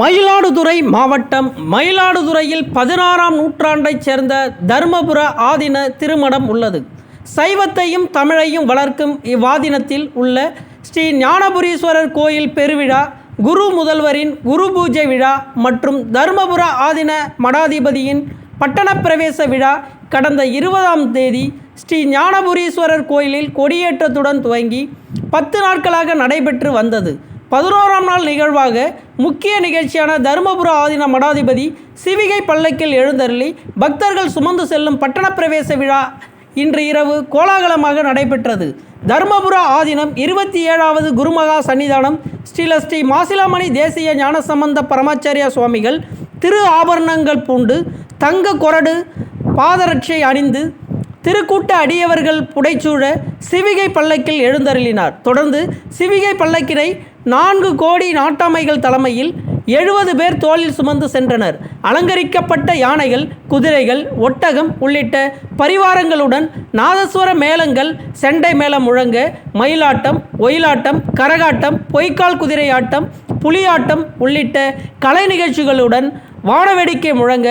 மயிலாடுதுறை மாவட்டம் மயிலாடுதுறையில் பதினாறாம் நூற்றாண்டைச் சேர்ந்த தர்மபுர ஆதின திருமணம் உள்ளது. சைவத்தையும் தமிழையும் வளர்க்கும் இவ்வாதீனத்தில் உள்ள ஸ்ரீ ஞானபுரீஸ்வரர் கோயில் பெருவிழா குரு முதல்வரின் குரு பூஜை விழா மற்றும் தர்மபுர ஆதின மடாதிபதியின் பட்டணப்பிரவேச விழா கடந்த இருபதாம் தேதி ஸ்ரீ ஞானபுரீஸ்வரர் கோயிலில் கொடியேற்றத்துடன் துவங்கி பத்து நாட்களாக நடைபெற்று வந்தது. பதினோராம் நாள் நிகழ்வாக முக்கிய நிகழ்ச்சியான தருமபுர ஆதீன மடாதிபதி சிவிகை பல்லக்கில் எழுந்தருளி பக்தர்கள் சுமந்து செல்லும் பட்டணப்பிரவேச விழா இன்று இரவு கோலாகலமாக நடைபெற்றது. தர்மபுர ஆதீனம் இருபத்தி ஏழாவது குருமகா சன்னிதானம் ஸ்ரீல ஸ்ரீ மாசிலாமணி தேசிய ஞானசம்பந்த பரமாச்சாரிய சுவாமிகள் திரு ஆபரணங்கள் பூண்டு தங்க கொரடு பாதரட்சை அணிந்து திருக்கூட்ட அடியவர்கள் புடைச்சூழ சிவிகை பல்லக்கில் எழுந்தருளினார். தொடர்ந்து சிவிகை பல்லக்கினை நான்கு கோடி நாட்டாமைகள் தலைமையில் எழுபது பேர் தோளில் சுமந்து சென்றனர். அலங்கரிக்கப்பட்ட யானைகள் குதிரைகள் ஒட்டகம் உள்ளிட்ட பரிவாரங்களுடன் நாதஸ்வர மேளங்கள் செண்டை மேளம் முழங்க மயிலாட்டம் ஒயிலாட்டம் கரகாட்டம் பொய்க்கால் குதிரை ஆட்டம் புலியாட்டம் உள்ளிட்ட கலை நிகழ்ச்சிகளுடன் வானவேடிக்கை முழங்க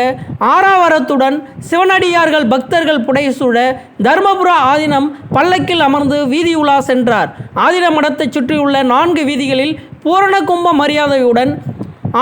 ஆறாவரத்துடன் சிவனடியார்கள் பக்தர்கள் புடைசூழ தர்மபுர ஆதீனம் பல்லக்கில் அமர்ந்து வீதி உலா சென்றார். ஆதின மடத்தைச் சுற்றியுள்ள நான்கு வீதிகளில் பூரண கும்ப மரியாதையுடன்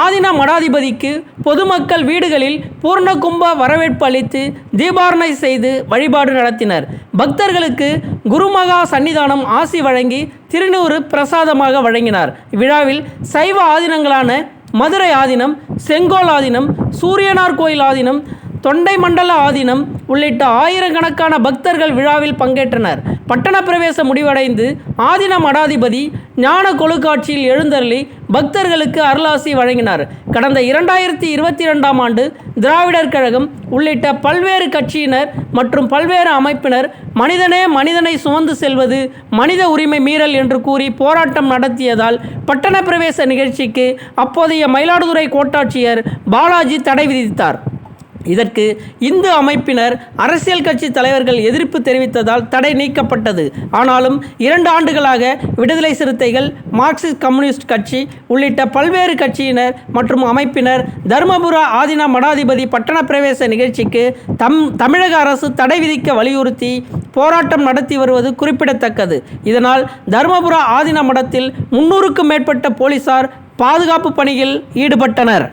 ஆதின மடாதிபதிக்கு பொதுமக்கள் வீடுகளில் பூரணகும்ப வரவேற்பு அளித்து தீபாரணை செய்து வழிபாடு நடத்தினர். பக்தர்களுக்கு குருமகா சன்னிதானம் ஆசி வழங்கி திருநூறு பிரசாதமாக வழங்கினார். விழாவில் சைவ ஆதீனங்களான மதுரை ஆதீனம் செங்கோல் ஆதீனம் சூரியனார் கோயில் ஆதீனம் தொண்டை மண்டல ஆதீனம் உள்ளிட்ட ஆயிரக்கணக்கான பக்தர்கள் விழாவில் பங்கேற்றனர். பட்டண பிரவேசம் முடிவடைந்து ஆதீன மடாதிபதி ஞான கொழுக்காட்சியில் எழுந்தருளி பக்தர்களுக்கு அருளாசி வழங்கினார். கடந்த இரண்டாயிரத்தி இருபத்தி ரெண்டாம் ஆண்டு திராவிடர் கழகம் உள்ளிட்ட பல்வேறு கட்சியினர் மற்றும் பல்வேறு அமைப்பினர் மனிதனே மனிதனை சுமந்து செல்வது மனித உரிமை மீறல் என்று கூறி போராட்டம் நடத்தியதால் பட்டண பிரவேச நிகழ்ச்சிக்கு அப்போதைய மயிலாடுதுறை கோட்டாட்சியர் பாலாஜி தடை விதித்தார். இதற்கு இந்து அமைப்பினர் அரசியல் கட்சி தலைவர்கள் எதிர்ப்பு தெரிவித்ததால் தடை நீக்கப்பட்டது. ஆனாலும் இரண்டு ஆண்டுகளாக விடுதலை சிறுத்தைகள் மார்க்சிஸ்ட் கம்யூனிஸ்ட் கட்சி உள்ளிட்ட பல்வேறு கட்சியினர் மற்றும் அமைப்பினர் தர்மபுர ஆதீன மடாதிபதி பட்டண பிரவேச நிகழ்ச்சிக்கு தம் தமிழக அரசு தடை விதிக்க வலியுறுத்தி போராட்டம் நடத்தி வருவது குறிப்பிடத்தக்கது. இதனால் தர்மபுர ஆதீன மடத்தில் முன்னூறுக்கும் மேற்பட்ட போலீசார் பாதுகாப்பு பணியில் ஈடுபட்டனர்.